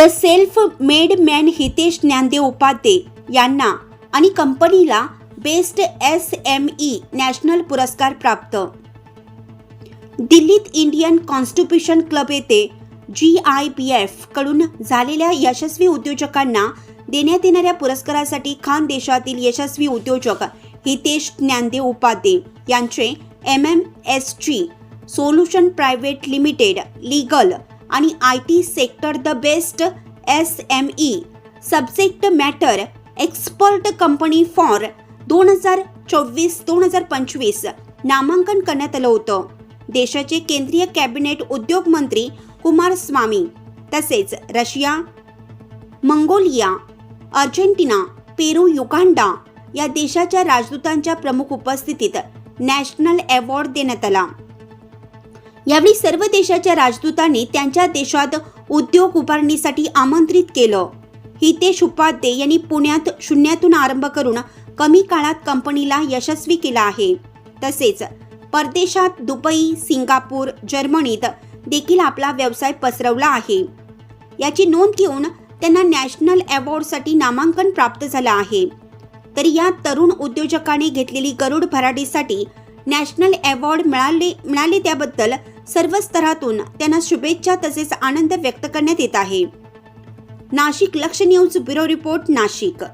The self made man Hitesh Dnyandev Upadhye यांना आणि कंपनीला best S M E national पुरस्कार प्राप्त. दिल्लीत इंडियन कॉन्स्टिट्यूशन क्लब येथे जी आय पी एफकडून झालेल्या यशस्वी उद्योजकांना देण्यात येणाऱ्या पुरस्कारासाठी खान देशातील यशस्वी उद्योजक हितेश ज्ञानदेव उपाध्ये यांचे M M S G solution private limited legal आणि I T sector the best S M E. Subject matter expert company for दोन हजार चोवीस दोन हजार पंचवीस. नामांकन करण्यात आलं होतं. देशाचे केंद्रीय कॅबिनेट उद्योग मंत्री कुमार स्वामी तसेच Russia Mongolia Argentina Peru Uganda या देशाच्या राजदूतांच्या प्रमुख उपस्थितीत नॅशनल अवॉर्ड देण्यात आला. यावेळी सर्व देशाच्या राजदूतांनी त्यांच्या देशात उद्योग उभारणीसाठी आमंत्रित केलं. हितेश उपाध्ये यांनी पुण्यात शून्यातून आरंभ करून कमी काळात कंपनीला यशस्वी केला आहे. तसेच परदेशात दुबई सिंगापूर जर्मनीत देखील आपला व्यवसाय पसरवला आहे. याची नोंद घेऊन त्यांना नॅशनल अवॉर्डसाठी नामांकन प्राप्त झालं आहे. तर या तरुण उद्योजकाने घेतलेली गरुड भराडीसाठी नॅशनल अवॉर्ड मिळाले मिळाले त्याबद्दल सर्व स्तरातून त्यांना शुभेच्छा तसेच आनंद व्यक्त करण्यात येत आहे. नाशिक लक्ष न्यूज ब्युरो रिपोर्ट नाशिक.